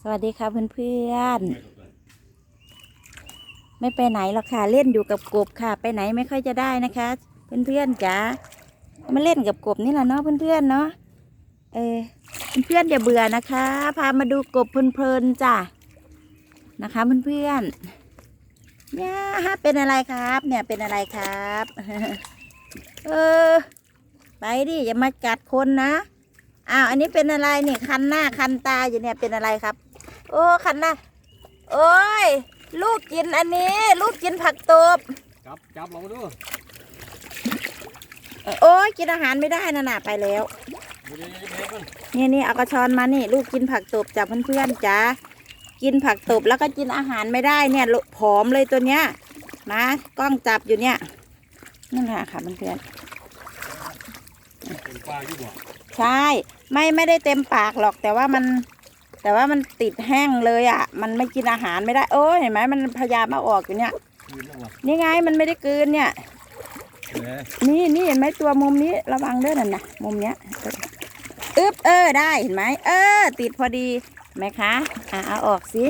สวัสดีค่ะเพื่อนๆ ไม่ไปไหนหรอกค่ะ เล่นอยู่กับกบค่ะ ไปไหนไม่ค่อยจะได้นะคะ เพื่อนๆจ๋ามาเล่นกับกบนี่แหละเนาะเพื่อนๆเนาะเออเพื่อนๆอย่าเบื่อนะคะ พามาดูกบเพลินๆจ้ะนะคะเพื่อนๆเนี่ยเป็นอะไรครับ เนี่ยเป็นอะไรครับเออไปดิอย่ามากัดคนนะอ้าวอันนี้เป็นอะไรเนี่ยคันหน้าคันตาอยู่เนี่ยเป็นอะไรครับ โอ้คันหน้าโอ้ย ลูกกินอันนี้ ลูกกินผักตบจับจับลงมาดูโอ้ยกินอาหารไม่ได้นะน่ะไปแล้วเดี๋ยวเดี๋ยวเดี๋ยวเดี๋ยวมันนี่นี่เอากระชอนมานี่ ลูกกินผักตบจ้ะเพื่อนๆจ้ากินผักตบแล้วก็กินอาหารไม่ได้เนี่ยลุผอมเลยตัวเนี้ยมากล้องจับอยู่เนี่ยนั่นแหละค่ะเพื่อนเป็นปลาอยู่บ่ๆใช่ไม่ไม่ได้เต็มปากหรอกแต่ว่ามัน แต่ว่ามันติดแห้งเลยอะ มันไม่กินอาหารไม่ได้โอ้ยเห็นไหมมันพยายามเอาออกอยู่เนี่ย ยืนแล้วบ่นี่ไงมันไม่ได้กลืนเนี่ยเออนี่นี่เห็นไหมตัวมุมนี้ระวังเด้อนั่นนะมุมเนี้ยอึ๊บเออได้เห็นไหมเออ ติดพอดีเห็นไหมคะอะเอาออกสิ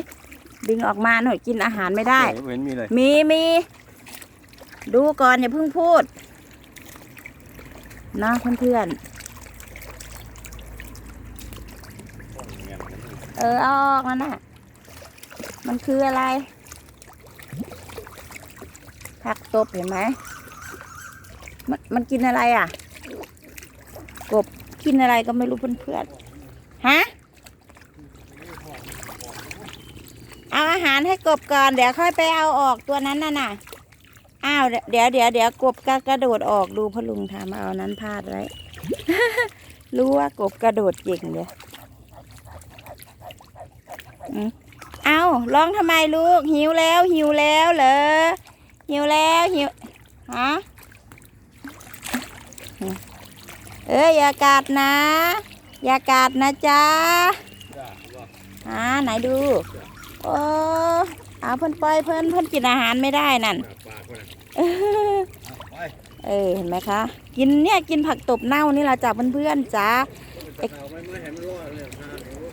ดึงออกมาหน่อยกินอาหารไม่ได้ เว้นมีเลยมีมีดูก่อนอย่าเพิ่งพูดนะเพื่อนๆ อออออกนั่นน่ะ มันคืออะไร ผักตบเห็นไหม มันมันกินอะไรอะ กบกินอะไรก็ไม่รู้เพื่อนๆ ฮะ เอาอาหารให้กบก่อน เดี๋ยวค่อยไปเอาออกตัวนั้นน่ะน่ะ อ้าว เดี๋ยวเดี๋ยวเดี๋ยวกบก็กระโดดออกดูพอลุงทำเอานั้นพลาดไว้รู้ว่ากบกระโดดเก่งเดี๋ยว เอาร้องทำไมลูก หิวแล้ว หิวแล้วเหรอ หิวแล้วหิวฮะเอ้ยอย่ากัดนะ อย่ากัดนะจ๊ะจ้าบ่อ่าไหนดูโอ้เอาเพิ่นปล่อยเพิ่นเพิ่นกินอาหารไม่ได้นั่นปลาคนนั้นเออไปเออเห็นไหมคะ กินเนี่ยกินผักตบเน่านี่แหละจ้ะเพื่อนๆจ้า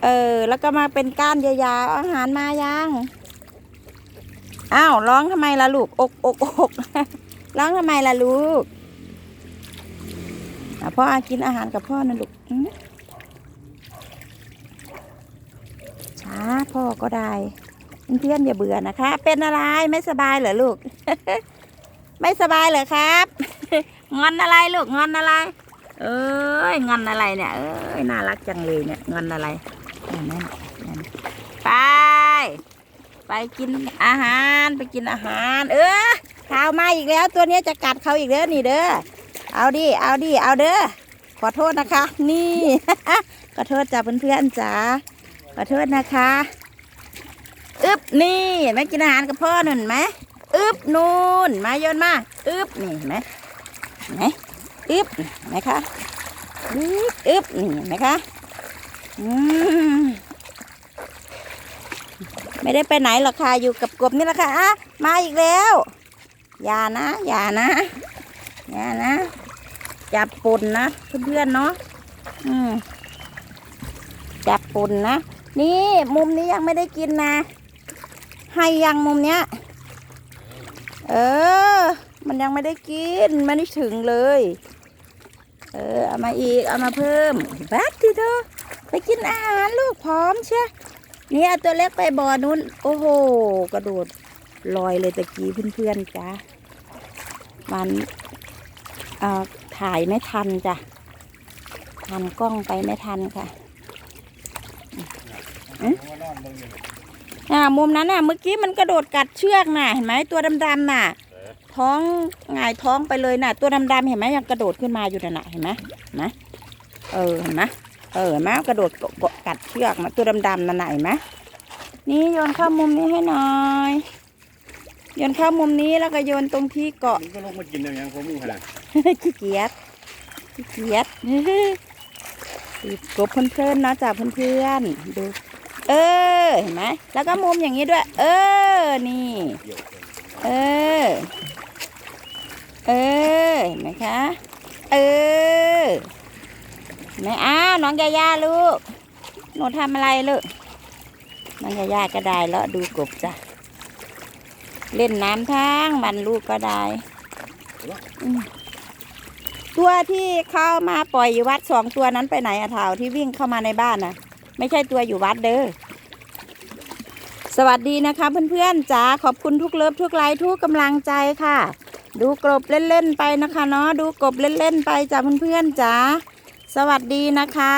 เออ แล้วก็มาเป็นก้านยาวๆอาหารมายังอ้าวร้องทำไมล่ะลูกอกอกอกร้องทำไมล่ะลูกพ่ออากินอาหารกับพ่อนะลูกอืมช้าพ่อก็ได้เพื่อนอย่าเบื่อนะคะ เป็นอะไรไม่สบายเหรอลูก ไม่สบายเหรอครับ งอนอะไรลูกงอนอะไร เอ้ยงอนอะไรเนี่ยเอ้ยน่ารักจังเลยเนี่ยงอนอะไร นั่นนั่นไป ไปกินอาหารไปกินอาหาร เออข่าวมาอีกแล้วตัวนี้จะกัดเขาอีกเด้อนี่เด้อเอาดิเอาดิเอาเด้อขอโทษนะคะ นี่ขอโทษจ้าเพื่อนๆจ้าขอโทษนะคะอึบนี่ไหมกินอาหารกับพ่อหนุนไหมอึบนูนมาโยนมาอึบนี่เห็นไหมเห็นไหมอึบไหมคะอึบอึบนี่เห็นไหมคะ ไม่ได้ไปไหนหรอกค่ะ อยู่กับกบนี่แหละค่ะอะมาอีกแล้ว อย่านะ อย่านะ อย่านะ จับปุ่นนะเพื่อนๆเนาะอืมจับปุ่นนะ นี่มุมนี้ยังไม่ได้กินนะ ให้ยังมุมเนี้ย เออ มันยังไม่ได้กิน ไมันไม่ถึงเลย เออ เอามาอีก เอามาเพิ่มบัดทีเธอ ไปกินอาหารลูกพร้อมเชียเนี่ยตัวเล็กไปบ่อนู้น โอ้โห กระโดดลอยเลยตะกี้เพื่อนๆจ้ามันอ่อถ่ายไม่ทันจ้ะทันกล้องไปไม่ทันค่ะอ่ามุมนั้นน่ะ เมื่อกี้มันกระโดดกัดเชือกน่ะ เห็นไหมตัวดำๆน่ะ ท้องหงายท้องไปเลยน่ะ ตัวดำๆเห็นไหมยังกระโดดขึ้นมาอยู่น่ะน่ะเห็นไหมเห็นไหมเออเห็นไหม เออเห็นไหมกระโดดเกาะกัดเชือกมาตัวดำๆนั่นน่ะเห็นไหมนี่โยนเข้ามุมนี้ให้หน่อยโยนเข้ามุมนี้แล้วก็โยนตรงที่เกาะมันก็ลงมากินอย่างยังผมมีขนาดขี้เกียจขี้เกียจติดกบเพลินๆนะจ้ะเพื่อนๆดูเออเห็นไหมแล้วก็มุมอย่างนี้ด้วย เออนี่เกี่ยวเออเออเห็นไหมคะ เออเห็น ไหมอ้าวน้องยาย่าลูก หนูทำอะไรลูก น้องยาย่าก็ได้แล้วดูกบจ้ะ เล่นน้ำทั้งมันลูกก็ได้ ตัวที่เข้ามาปล่อยอยู่วัดสองตัวนั้นไปไหนอะเถาที่วิ่งเข้ามาในบ้านน่ะ ไม่ใช่ตัวอยู่วัดเด้อ สวัสดีนะคะเพื่อนๆจ๋าขอบคุณทุกเลิฟทุกไลค์ทุกกำลังใจค่ะ ดูกบเล่นๆไปนะคะเนาะ ดูกบเล่นๆไปจ้าเพื่อนๆจ๋า สวัสดีนะคะ